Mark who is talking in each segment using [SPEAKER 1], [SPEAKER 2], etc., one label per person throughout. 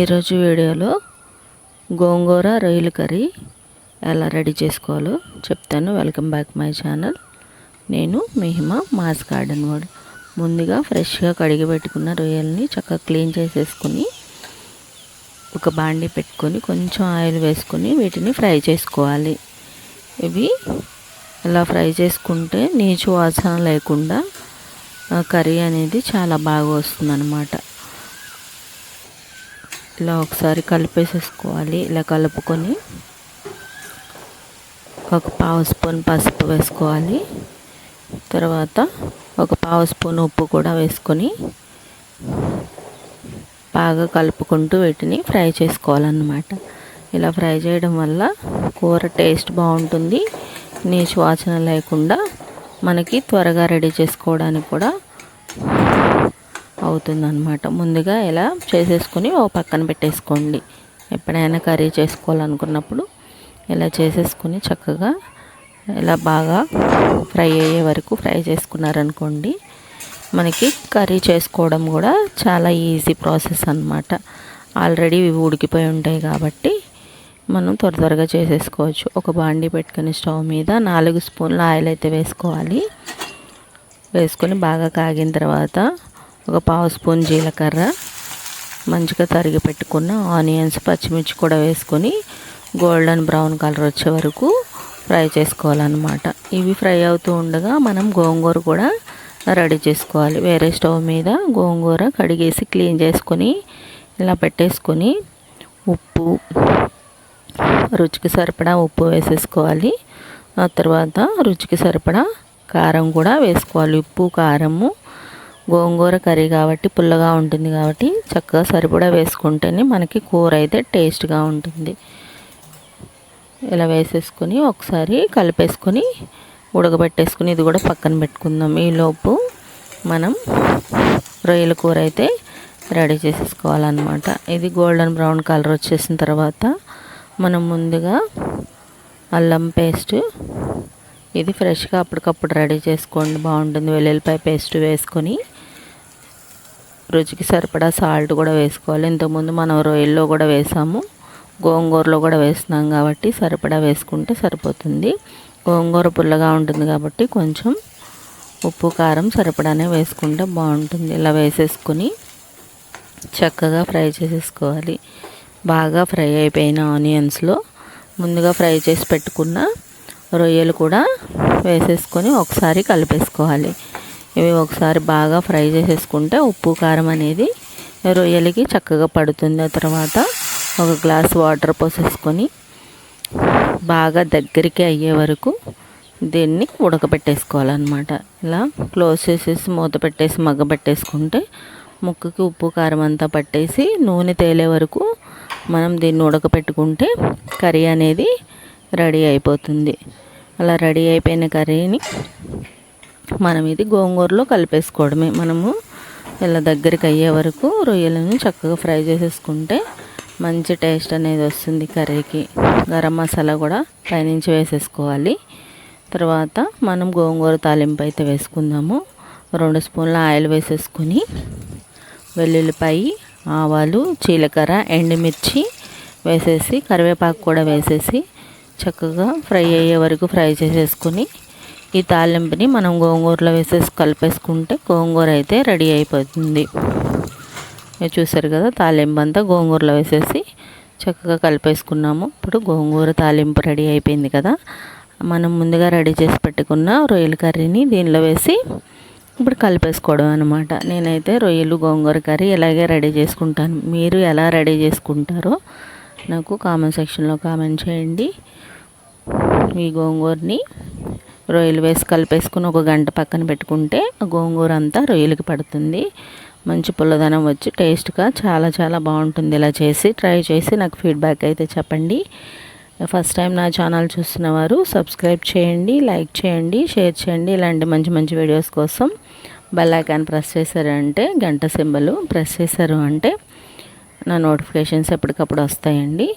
[SPEAKER 1] ఈరోజు వీడియోలో గోంగూర రొయ్యల కర్రీ ఎలా రెడీ చేసుకోవాలో చెప్తాను. Welcome back my channel. నేను మిహిమ మాస్ గార్డెన్ వాడు. ముందుగా ఫ్రెష్గా కడిగి పెట్టుకున్న రొయ్యల్ని చక్కగా క్లీన్ చేసేసుకుని ఒక బాండి పెట్టుకొని కొంచెం ఆయిల్ వేసుకొని వీటిని ఫ్రై చేసుకోవాలి. ఇవి ఇలా ఫ్రై చేసుకుంటే నీచు వాసన లేకుండా కర్రీ అనేది చాలా బాగా వస్తుంది ఇలా ఒకసారి కలిపేసేసుకోవాలి. ఇలా కలుపుకొని ఒక పావు స్పూన్ పసుపు వేసుకోవాలి. తర్వాత ఒక పావు స్పూన్ ఉప్పు కూడా వేసుకొని బాగా కలుపుకుంటూ వీటిని ఫ్రై చేసుకోవాలన్నమాట. ఇలా ఫ్రై చేయడం వల్ల కూర టేస్ట్ బాగుంటుంది. నీచు వాసన లేకుండా మనకి త్వరగా రెడీ చేసుకోవడానికి కూడా అవుతుందన్నమాట. ముందుగా ఇలా చేసేసుకొని ఓ పక్కన పెట్టేసుకోండి. ఎప్పుడైనా కర్రీ చేసుకోవాలనుకున్నప్పుడు ఇలా చేసేసుకుని చక్కగా ఇలా బాగా ఫ్రై అయ్యే వరకు ఫ్రై చేసుకున్నారనుకోండి మనకి కర్రీ చేసుకోవడం కూడా చాలా ఈజీ ప్రాసెస్ అనమాట ఆల్రెడీ ఇవి ఉడికిపోయి ఉంటాయి కాబట్టి మనం త్వర త్వరగా చేసేసుకోవచ్చు. ఒక బాండి పెట్టుకుని స్టవ్ మీద నాలుగు స్పూన్ల ఆయిల్ అయితే వేసుకోవాలి. వేసుకొని బాగా కాగిన తర్వాత ఒక పావు స్పూన్ జీలకర్ర మంచిగా తరిగి పెట్టుకున్న ఆనియన్స్ పచ్చిమిర్చి కూడా వేసుకొని గోల్డెన్ బ్రౌన్ కలర్ వచ్చే వరకు ఫ్రై చేసుకోవాలన్నమాట. ఇవి ఫ్రై అవుతూ ఉండగా మనం గోంగూర కూడా రెడీ చేసుకోవాలి. వేరే స్టవ్ మీద గోంగూర కడిగేసి క్లీన్ చేసుకొని ఇలా పెట్టేసుకొని ఉప్పు రుచికి సరిపడా ఉప్పు వేసేసుకోవాలి. ఆ తర్వాత రుచికి సరిపడా కారం కూడా వేసుకోవాలి. ఉప్పు కారము గోంగూర కర్రీ కాబట్టి పుల్లగా ఉంటుంది కాబట్టి చక్కగా సరిపడా వేసుకుంటేనే మనకి కూర అయితే టేస్ట్గా ఉంటుంది. ఇలా వేసేసుకొని ఒకసారి కలిపేసుకొని ఉడకబెట్టేసుకుని ఇది కూడా పక్కన పెట్టుకుందాం. ఈలోపు మనం రొయ్యల కూర అయితే రెడీ చేసేసుకోవాలన్నమాట. ఇది గోల్డెన్ బ్రౌన్ కలర్ వచ్చేసిన తర్వాత మనం ముందుగా అల్లం పేస్ట్ ఇది ఫ్రెష్గా అప్పటికప్పుడు రెడీ చేసుకోండి. బాగుంటుంది. వెల్లుల్లిపాయ పేస్ట్ వేసుకొని రుచికి సరిపడా సాల్ట్ కూడా వేసుకోవాలి. ఇంతకుముందు మనం రొయ్యల్లో కూడా వేసాము. గోంగూరలో కూడా వేస్తున్నాం కాబట్టి సరిపడా వేసుకుంటే సరిపోతుంది. గోంగూర పుల్లగా ఉంటుంది కాబట్టి కొంచెం ఉప్పు కారం సరిపడానే వేసుకుంటే బాగుంటుంది. ఇలా వేసేసుకొని చక్కగా ఫ్రై చేసేసుకోవాలి. బాగా ఫ్రై అయిపోయిన ఆనియన్స్లో ముందుగా ఫ్రై చేసి పెట్టుకున్న రొయ్యలు కూడా వేసేసుకొని ఒకసారి కలిపేసుకోవాలి. ఇవి ఒకసారి బాగా ఫ్రై చేసేసుకుంటే ఉప్పు కారం అనేది రొయ్యలకి చక్కగా పడుతుంది. ఆ తర్వాత ఒక గ్లాస్ వాటర్ పోసేసుకొని బాగా దగ్గరికి అయ్యే వరకు దీన్ని ఉడకబెట్టేసుకోవాలన్నమాట. ఇలా క్లోజ్ చేసేసి మూత పెట్టేసి మగ్గ పెట్టేసుకుంటే ముక్కకి ఉప్పు కారం అంతా పట్టేసి నూనె తేలే వరకు మనం దీన్ని ఉడకపెట్టుకుంటే కర్రీ అనేది రెడీ అయిపోతుంది. అలా రెడీ అయిపోయిన కర్రీని మనం ఇది గోంగూరలో కలిపేసుకోవడమే. మనము ఇలా దగ్గరికి అయ్యే వరకు రొయ్యలను చక్కగా ఫ్రై చేసేసుకుంటే మంచి టేస్ట్ అనేది వస్తుంది కర్రీకి. గరం మసాలా కూడా పైనుంచి వేసేసుకోవాలి. తర్వాత మనం గోంగూర తాలింపు అయితే వేసుకుందాము. రెండు స్పూన్ల ఆయిల్ వేసేసుకొని వెల్లుల్లిపాయి ఆవాలు జీలకర్ర ఎండుమిర్చి వేసేసి కరివేపాకు కూడా వేసేసి చక్కగా ఫ్రై అయ్యే వరకు ఫ్రై చేసేసుకొని ఈ తాలింపుని మనం గోంగూరలో వేసేసి కలిపేసుకుంటే గోంగూర అయితే రెడీ అయిపోతుంది. చూసారు కదా తాలింపు అంతా గోంగూరలో వేసేసి చక్కగా కలిపేసుకున్నాము. ఇప్పుడు గోంగూర తాలింపు రెడీ అయిపోయింది కదా మనం ముందుగా రెడీ చేసి పెట్టుకున్న రొయ్యల కర్రీని దీనిలో వేసి ఇప్పుడు కలిపేసుకోవడం అనమాట నేనైతే రొయ్యలు గోంగూర కర్రీ ఇలాగే రెడీ చేసుకుంటాను. మీరు ఎలా రెడీ చేసుకుంటారో నాకు కామెంట్ సెక్షన్లో కామెంట్ చేయండి. ఈ గోంగూరని రొయ్యలు వేసి కలిపేసుకుని ఒక గంట పక్కన పెట్టుకుంటే ఆ గోంగూర అంతా రొయ్యలకి పడుతుంది. మంచి పుల్లదనం వచ్చి టేస్ట్గా చాలా చాలా బాగుంటుంది. ఇలా చేసి ట్రై చేసి నాకు ఫీడ్బ్యాక్ అయితే చెప్పండి. ఫస్ట్ టైం నా ఛానల్ చూస్తున్న వారు సబ్స్క్రైబ్ చేయండి లైక్ చేయండి షేర్ చేయండి. ఇలాంటి మంచి మంచి వీడియోస్ కోసం బెల్ ఐకాన్ ప్రెస్ చేశారు అంటే గంట సింబల్ ప్రెస్ చేశారు అంటే నా నోటిఫికేషన్స్ ఎప్పటికప్పుడు వస్తాయండి.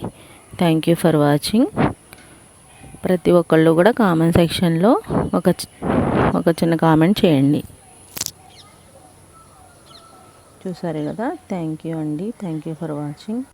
[SPEAKER 1] Thank you for watching. ప్రతి ఒక్కళ్ళు కూడా కామెంట్ సెక్షన్లో ఒక ఒక చిన్న కామెంట్ చేయండి. చూసారు కదా? థ్యాంక్ యూ అండి. Thank you for watching